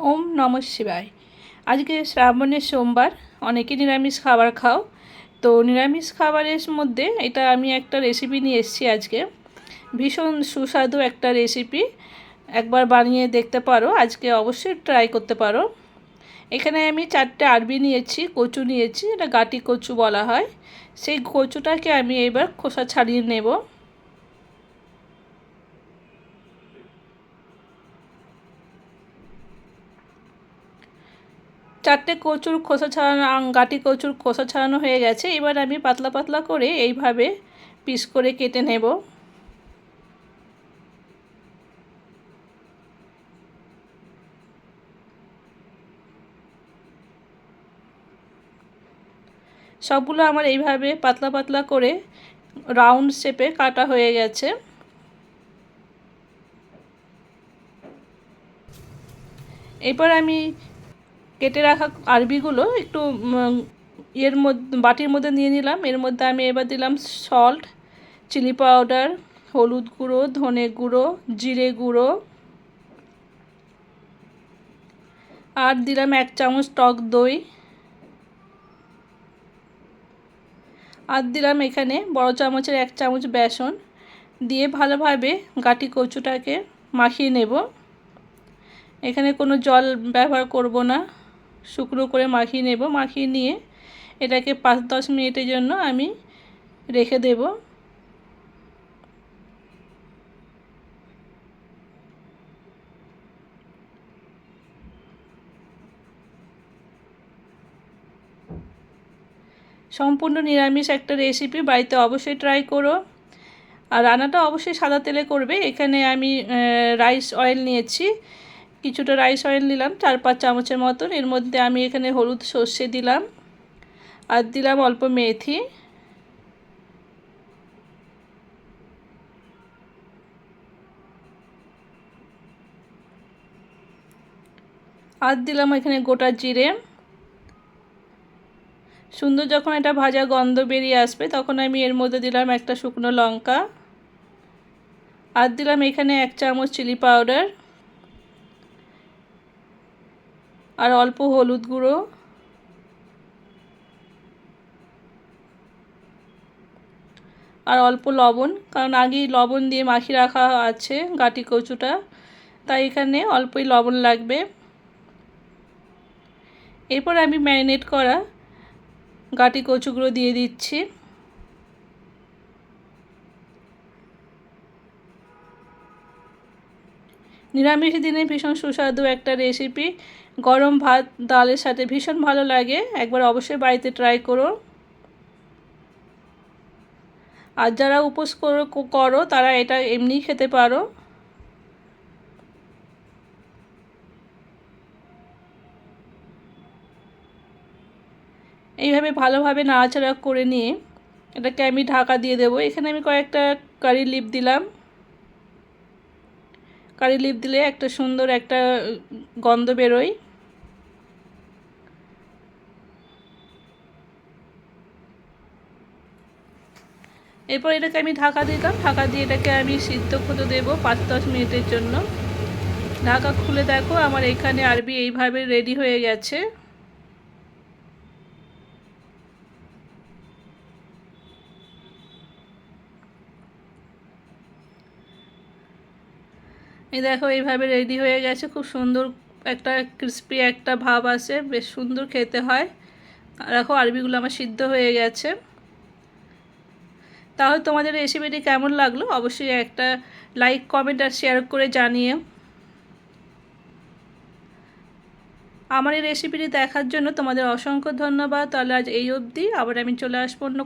ওম নম শিবায়। আজকে শ্রাবণের সোমবার, অনেকে নিরামিষ খাবার খাও। তো নিরামিষ খাবারের মধ্যে এটা আমি একটা রেসিপি নিয়ে এসেছি আজকে। ভীষণ সুস্বাদু একটা রেসিপি একবার বানিয়ে দেখতে পারো, আজকে অবশ্যই ট্রাই করতে পারো। এখানে আমি চারটে আরবি নিয়েছি, কচু নিয়েছি, এটা গাটি কচু বলা হয়। সেই কচুটাকে আমি এবার খোসা ছাড়িয়ে নেব। চারটে কচুর খোসা ছাড়ানো গাটি কচুর খোসা ছাড়ানো হয়ে গেছে। এবার আমি পাতলা পাতলা করে এইভাবে পিস করে কেটে নেব। সবগুলো আমার এইভাবে পাতলা পাতলা করে রাউন্ড শেপে কাটা হয়ে গেছে। এরপর আমি কেটে রাখা আরবিগুলো একটু এর মধ্যে, বাটির মধ্যে নিয়ে নিলাম। এর মধ্যে আমি এবার দিলাম সল্ট চিলি পাউডার হলুদ গুঁড়ো, ধনে গুঁড়ো, জিরে গুঁড়ো। আর দিলাম এক চামচ টক দই। আর দিলাম এখানে বড় চামচের এক চামচ বেসন। দিয়ে ভালোভাবে গাটি কচুটাকে মাখিয়ে নেব। এখানে কোনো জল ব্যবহার করব না। শুকনো করে মাখিয়ে নেব। মাখিয়ে নিয়ে এটাকে পাঁচ দশ মিনিটের জন্য আমি রেখে দেব। সম্পূর্ণ নিরামিষ একটা রেসিপি বাড়িতে অবশ্যই ট্রাই করো। আর রান্নাটা অবশ্যই সাদা তেলে করবে। এখানে আমি রাইস অয়েল নিয়েছি। কিছুটা রাইস অয়েল নিলাম, চার পাঁচ চামচের মতন। এর মধ্যে আমি এখানে হলুদ সর্ষে দিলাম আর দিলাম অল্প মেথি। আর দিলাম এখানে গোটা জিরে। সুন্দর যখন এটা ভাজা গন্ধ বেরিয়ে আসবে, তখন আমি এর মধ্যে দিলাম একটা শুকনো লঙ্কা। আর দিলাম এখানে এক চামচ চিলি পাউডার আর অল্প হলুদ গুঁড়ো। আর অল্প লবণ, কারণ আগেই লবণ দিয়ে মাখি রাখা আছে গাটি কচুটা, তাই এখানে অল্পই লবণ লাগবে। এরপর আমি ম্যারিনেট করা গাটি কচুগুলো দিয়ে দিচ্ছি। নিরামিষ দিনে ভীষণ সুস্বাদু একটা রেসিপি গরম ভাত, ডালের সাথে ভীষণ ভালো লাগে। একবার অবশ্যই বাড়িতে ট্রাই করো। আর যারা উপোস করো তারা এটা এমনিই খেতে পারো। এইভাবে ভালোভাবে নাড়াচাড়া করে নিয়ে এটাকে আমি ঢাকা দিয়ে দেবো। এখানে আমি কয়েকটা কারি লিপ দিলাম। কারি লিপ দিলে একটা সুন্দর একটা গন্ধ বেরোয়। এরপর এটাকে আমি ঢাকা দিতাম ঢাকা দিয়ে এটাকে আমি সিদ্ধ হতে দেবো পাঁচ দশ মিনিটের জন্য। ঢাকা খুলে দেখো, আমার এখানে আরবি এইভাবে রেডি হয়ে গেছে। এই দেখো, এইভাবে রেডি হয়ে গেছে। খুব সুন্দর একটা ক্রিস্পি একটা ভাব আসে বেশ সুন্দর খেতে হয়। দেখো, আরবিগুলো আমার সিদ্ধ হয়ে গেছে। তাহলে তোমাদের রেসিপিটি কেমন লাগল? অবশ্যই একটা লাইক কমেন্ট আর শেয়ার করে জানিয়ে আমার এই রেসিপিটি দেখার জন্য তোমাদের অসংখ্য ধন্যবাদ। তাহলে আজ এই অবধি। আবার আমি চলে আসব অন্য